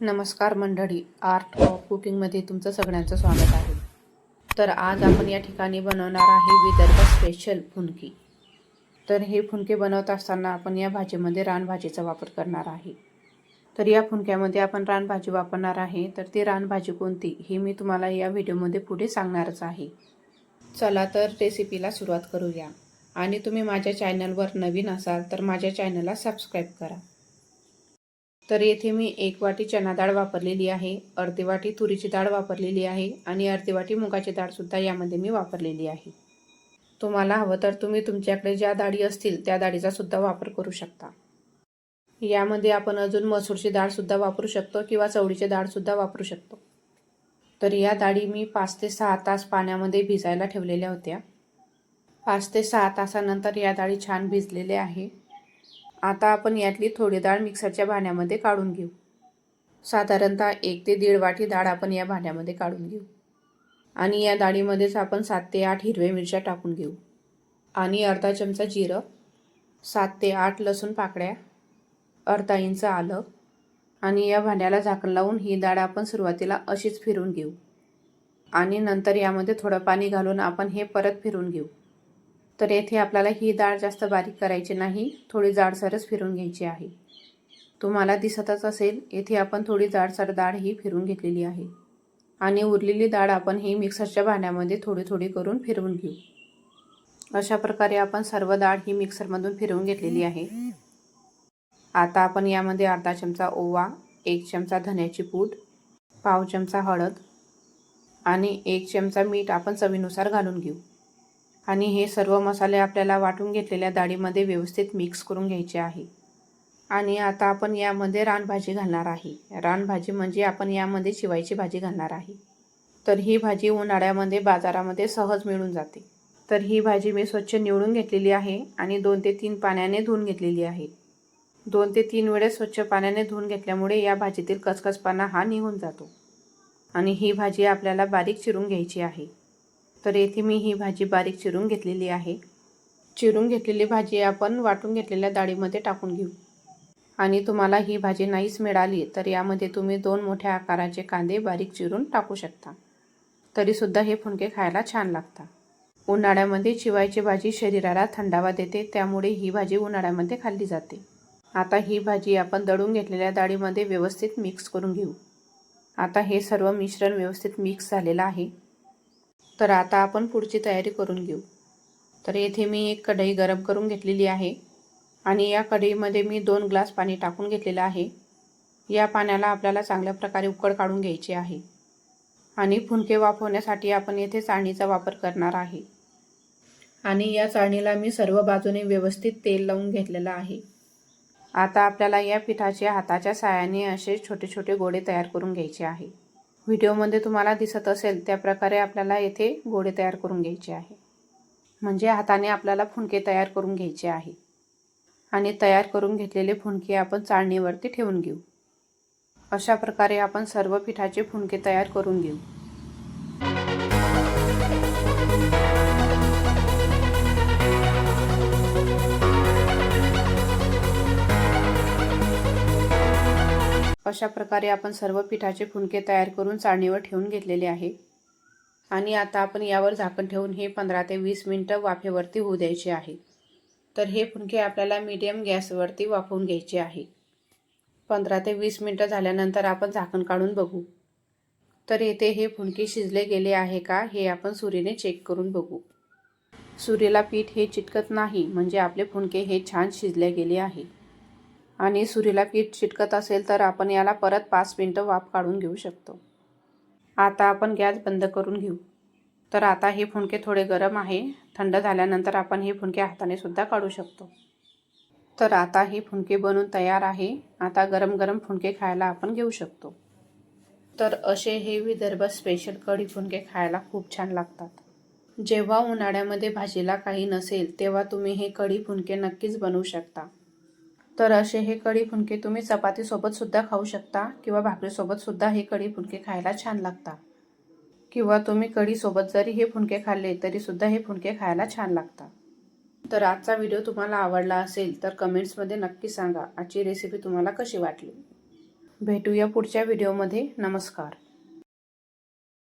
नमस्कार मंडळी art of कुकिंगमध्ये तुमचं सगळ्यांचं स्वागत आहे. तर आज आपण या ठिकाणी बनवणार आहे विदर्भ स्पेशल फुनकी. तर हे फुनके बनवत असताना आपण या भाजीमध्ये रानभाजीचा वापर करणार आहे. तर या फुनक्यामध्ये आपण रानभाजी वापरणार आहे. तर ती रानभाजी कोणती हे मी तुम्हाला या व्हिडिओमध्ये पुढे सांगणारच आहे. चला तर रेसिपीला सुरुवात करूया. आणि तुम्ही माझ्या चॅनलवर नवीन असाल तर माझ्या चॅनलला सबस्क्राईब करा. तर येथे मी एक वाटी चना डाळ वापरलेली आहे अर्धी वाटी तुरीची डाळ वापरलेली आहे आणि अर्धी वाटी मुगाची डाळसुद्धा यामध्ये मी वापरलेली आहे. तुम्हाला हवं तर तुम्ही तुमच्याकडे ज्या डाळी असतील त्या डाळीचा सुद्धा वापर करू शकता. यामध्ये आपण अजून मसूरची डाळसुद्धा वापरू शकतो किंवा चवळीची डाळसुद्धा वापरू शकतो. तर या डाळी मी पाच ते सहा तास पाण्यामध्ये भिजायला ठेवलेल्या होत्या. पाच ते सहा तासानंतर या डाळी छान भिजलेल्या आहे. आता आपण यातली थोडी डाळ मिक्सरच्या भांड्यामध्ये काढून घेऊ. साधारणतः एक ते दीड वाटी डाळ आपण या भांड्यामध्ये काढून घेऊ. आणि या डाळीमध्येच आपण सात ते आठ हिरव्या मिरच्या टाकून घेऊ. आणि अर्धा चमचा जिरं सात ते आठ लसूण पाकळ्या अर्धा इंच आलं आणि या भांड्याला झाकण लावून ही डाळ आपण सुरुवातीला अशीच फिरून घेऊ. आणि नंतर यामध्ये थोडं पाणी घालून आपण हे परत फिरून घेऊ. तर येथे आपल्याला ही डाळ जास्त बारीक करायची नाही थोडी जाडसरच फिरून घ्यायची आहे. तुम्हाला दिसतच असेल येथे आपण थोडी जाडसर डाळ ही फिरून घेतलेली आहे. आणि उरलेली डाळ आपण ही मिक्सरच्या भांड्यामध्ये थोडी थोडी करून फिरवून घेऊ. अशा प्रकारे आपण सर्व डाळ ही मिक्सरमधून फिरवून घेतलेली आहे. आता आपण यामध्ये अर्धा चमचा ओवा एक चमचा धन्याची पूड पाव चमचा हळद आणि एक चमचा मीठ आपण चवीनुसार घालून घेऊ. आणि हे सर्व मसाले आपल्याला वाटून घेतलेल्या डाळीमध्ये व्यवस्थित मिक्स करून घ्यायचे आहे. आणि आता आपण यामध्ये रानभाजी घालणार आहे. रानभाजी म्हणजे आपण यामध्ये शिवायची भाजी घालणार आहे. तर ही भाजी उन्हाळ्यामध्ये बाजारामध्ये सहज मिळून जाते. तर ही भाजी मी स्वच्छ निवडून घेतलेली आहे आणि दोन ते तीन पाण्याने धुवून घेतलेली आहे. दोन ते तीन वेळेस स्वच्छ पाण्याने धुवून घेतल्यामुळे या भाजीतील कचकचपाना हा निघून जातो. आणि ही भाजी आपल्याला बारीक चिरून घ्यायची आहे. तर येथे मी ही भाजी बारीक चिरून घेतलेली आहे. चिरून घेतलेली भाजी आपण वाटून घेतलेल्या डाळीमध्ये टाकून घेऊ. आणि तुम्हाला ही भाजी नाहीच मिळाली तर यामध्ये तुम्ही दोन मोठ्या आकाराचे कांदे बारीक चिरून टाकू शकता. तरीसुद्धा हे फुणके खायला छान लागतात. उन्हाळ्यामध्ये चिवायची भाजी शरीराला थंडावा देते त्यामुळे ही भाजी उन्हाळ्यामध्ये खाल्ली जाते. आता ही भाजी आपण दळून घेतलेल्या डाळीमध्ये व्यवस्थित मिक्स करून घेऊ. आता हे सर्व मिश्रण व्यवस्थित मिक्स झालेलं आहे. तर आता आपण पुढची तयारी करून घेऊ. तर येथे मी एक कढई गरम करून घेतलेली आहे आणि या कढईमध्ये मी दोन ग्लास पाणी टाकून घेतलेलं आहे. या पाण्याला आपल्याला चांगल्या प्रकारे उकळ काढून घ्यायची आहे आणि फुनके वाफवण्यासाठी आपण येथे चाळणीचा वापर करणार आहे. आणि या चाळणीला मी सर्व बाजूने व्यवस्थित तेल लावून घेतलेलं आहे. आता आपल्याला या पिठाच्या हाताच्या साहाय्याने असे छोटे छोटे गोळे तयार करून घ्यायचे आहे. व्हिडिओमध्ये तुम्हाला दिसत असेल त्या प्रकारे आपल्याला येथे गोळे तयार करून घ्यायचे आहे. म्हणजे हाताने आपल्याला फुणके तयार करून घ्यायचे आहे. आणि तयार करून घेतलेले फुणके आपण चाळणीवरती ठेवून घेऊ. अशा प्रकारे आपण सर्व पिठाचे फुणके तयार करून घेऊ. अशा प्रकारे आपण सर्व पिठाचे फुणके तयार करून चाळणीवर ठेवून घेतलेले आहे. आणि आता आपण यावर झाकण ठेवून हे पंधरा ते वीस मिनटं वाफेवरती होऊ द्यायचे आहे. तर हे फुणके आपल्याला मीडियम गॅसवरती वाफवून घ्यायचे आहे. पंधरा ते वीस मिनटं झाल्यानंतर आपण झाकण काढून बघू. तर येथे हे फुणके शिजले गेले आहे का हे आपण सुरीने चेक करून बघू. सुरीला पीठ हे चिटकत नाही म्हणजे आपले फुणके हे छान शिजले गेले आहे. आणि सुरीला पीठ चिटकत असेल तर आपण याला परत पाच मिनटं वाफ काढून घेऊ शकतो. आता आपण गॅस बंद करून घेऊ. तर आता हे फुणके थोडे गरम आहे. थंड झाल्यानंतर आपण हे फुणके हाताने सुद्धा काढू शकतो. तर आता हे फुणके बनून तयार आहे. आता गरम गरम फुणके खायला आपण घेऊ शकतो. तर असे हे विदर्भ स्पेशल कढी फुणके खायला खूप छान लागतात. जेव्हा उन्हाळ्यामध्ये भाजीला काही नसेल तेव्हा तुम्ही हे कढी फुणके नक्कीच बनवू शकता. तर असे हे कढी फुनके तुम्ही चपातीसोबतसुद्धा खाऊ शकता किंवा भाकरीसोबतसुद्धा हे कढी फुनके खायला छान लागतात किंवा तुम्ही कढीसोबत जरी हे फुनके खाल्ले तरीसुद्धा हे फुनके खायला छान लागतात तर आजचा व्हिडिओ तुम्हाला आवडला असेल तर कमेंट्समध्ये नक्की सांगा. आजची रेसिपी तुम्हाला कशी वाटली? भेटूया पुढच्या व्हिडिओमध्ये. नमस्कार.